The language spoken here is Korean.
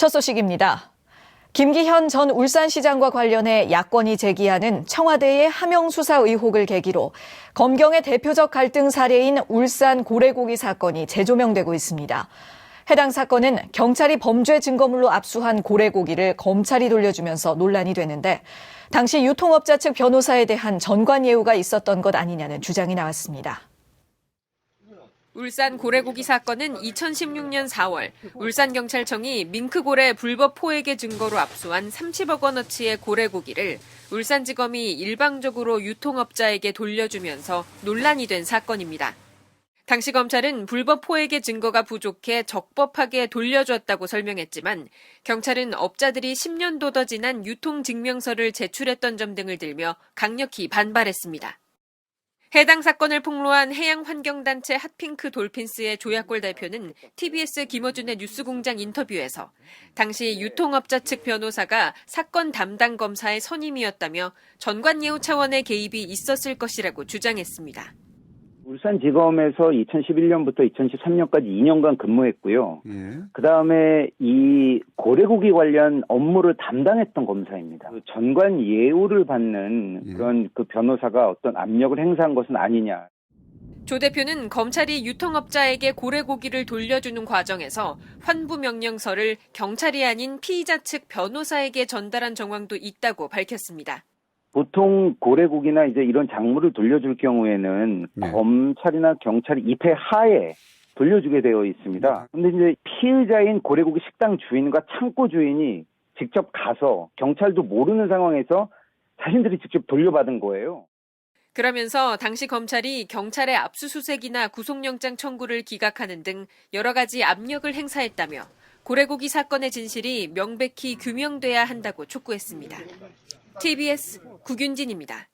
첫 소식입니다. 김기현 전 울산시장과 관련해 야권이 제기하는 청와대의 하명 수사 의혹을 계기로 검경의 대표적 갈등 사례인 울산 고래고기 사건이 재조명되고 있습니다. 해당 사건은 경찰이 범죄 증거물로 압수한 고래고기를 검찰이 돌려주면서 논란이 되는데 당시 유통업자 측 변호사에 대한 전관 예우가 있었던 것 아니냐는 주장이 나왔습니다. 울산 고래고기 사건은 2016년 4월 울산경찰청이 밍크고래 불법 포획의 증거로 압수한 30억 원어치의 고래고기를 울산지검이 일방적으로 유통업자에게 돌려주면서 논란이 된 사건입니다. 당시 검찰은 불법 포획의 증거가 부족해 적법하게 돌려줬다고 설명했지만 경찰은 업자들이 10년도 더 지난 유통증명서를 제출했던 점 등을 들며 강력히 반발했습니다. 해당 사건을 폭로한 해양환경단체 핫핑크 돌핀스의 조약골 대표는 TBS 김어준의 뉴스공장 인터뷰에서 당시 유통업자 측 변호사가 사건 담당 검사의 선임이었다며 전관예우 차원의 개입이 있었을 것이라고 주장했습니다. 울산지검에서 2011년부터 2013년까지 2년간 근무했고요. 예. 그 다음에 이 고래고기 관련 업무를 담당했던 검사입니다. 그 전관 예우를 받는 예. 그런 그 변호사가 어떤 압력을 행사한 것은 아니냐. 조 대표는 검찰이 유통업자에게 고래고기를 돌려주는 과정에서 환부 명령서를 경찰이 아닌 피의자 측 변호사에게 전달한 정황도 있다고 밝혔습니다. 보통 고래고기나 이제 이런 작물을 돌려줄 경우에는 네. 검찰이나 경찰이 입회 하에 돌려주게 되어 있습니다. 근데 이제 피의자인 고래고기 식당 주인과 창고 주인이 직접 가서 경찰도 모르는 상황에서 자신들이 직접 돌려받은 거예요. 그러면서 당시 검찰이 경찰의 압수수색이나 구속영장 청구를 기각하는 등 여러 가지 압력을 행사했다며 고래고기 사건의 진실이 명백히 규명돼야 한다고 촉구했습니다. TBS 구균진입니다.